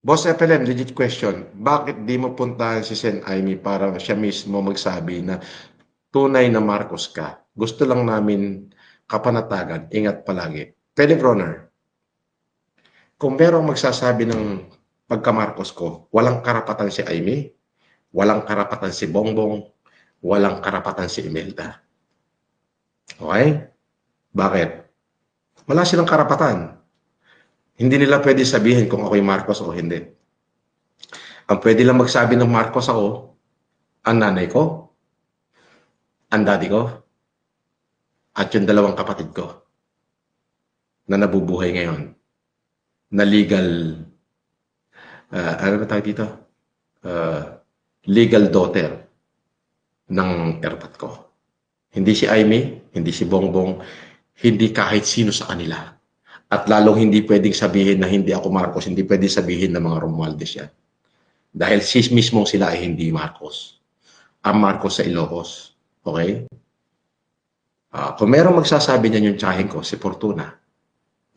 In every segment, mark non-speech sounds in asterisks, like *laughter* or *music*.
Boss FLM, legit question. Bakit di mo puntahan si Sen Aimee para siya mismo magsabi na tunay na Marcos ka? Gusto lang namin kapanatagan. Ingat palagi. Pwede, Bronner. Kung merong magsasabi ng pagka-Marcos ko, walang karapatan si Aimee, walang karapatan si Bongbong, walang karapatan si Imelda. Okay? Bakit? Wala silang karapatan. Hindi nila pwede sabihin kung ako'y Marcos o hindi. Ang pwede lang magsabi ng Marcos ako, ang nanay ko, ang daddy ko, at yung dalawang kapatid ko na nabubuhay ngayon na legal uh, ano ba tawag dito? Uh, legal daughter ng erpat ko. Hindi si Aimee, hindi si Bongbong, hindi kahit sino sa kanila. At lalong hindi pwedeng sabihin na hindi ako Marcos, hindi pwedeng sabihin na mga Romualdez yan. Dahil sis mismo sila ay hindi Marcos. Ang Marcos sa Ilocos. Okay? Uh, kung merong magsasabi niyan yung tsahin ko, si Fortuna,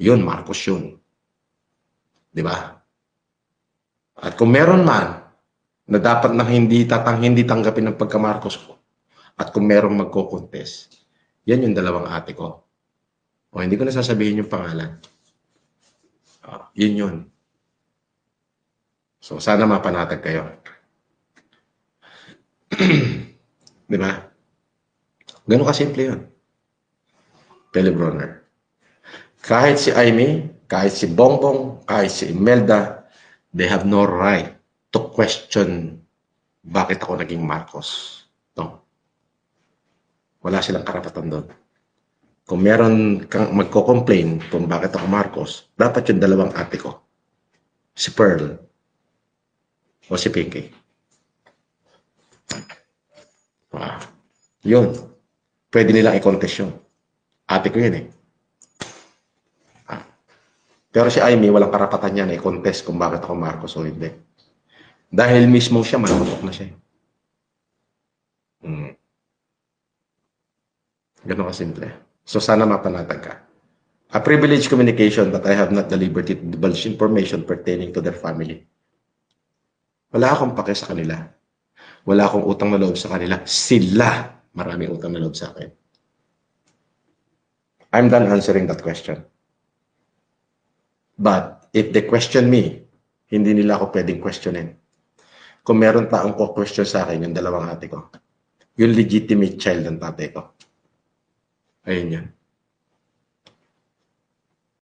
yun, Marcos yun. Di ba? At kung meron man na dapat na hindi tatang hindi tanggapin ng pagka-Marcos ko, at kung merong magko-contest, yan yung dalawang ate ko. O hindi ko na sasabihin yung pangalan. Uh, yun yun. So sana mapanatag kayo. *clears throat* Di ba? Ganun kasimple yun. Pelebroner. Kahit si Aimee, kahit si Bongbong, kahit si Imelda, they have no right to question bakit ako naging Marcos. No. Wala silang karapatan doon. Kung meron kang magko-complain kung bakit ako Marcos, dapat yung dalawang ate ko. Si Pearl o si Pinky. Wow. Yun. Pwede nilang i-contest yun. Ate ko yun eh. Ah. Pero si Amy, walang karapatan niya na i-contest kung bakit ako Marcos o hindi. Dahil mismo siya, manutok na siya. Hmm. Ganun kasimple. So sana mapanatag ka. A privileged communication that I have not the liberty to divulge information pertaining to their family. Wala akong pake sa kanila. Wala akong utang na loob sa kanila. Sila maraming utang na loob sa akin. I'm done answering that question. But if they question me, hindi nila ako pwedeng questionin. Kung meron taong ko question sa akin, yung dalawang ate ko, yung legitimate child ng tatay ko. Ayun yan.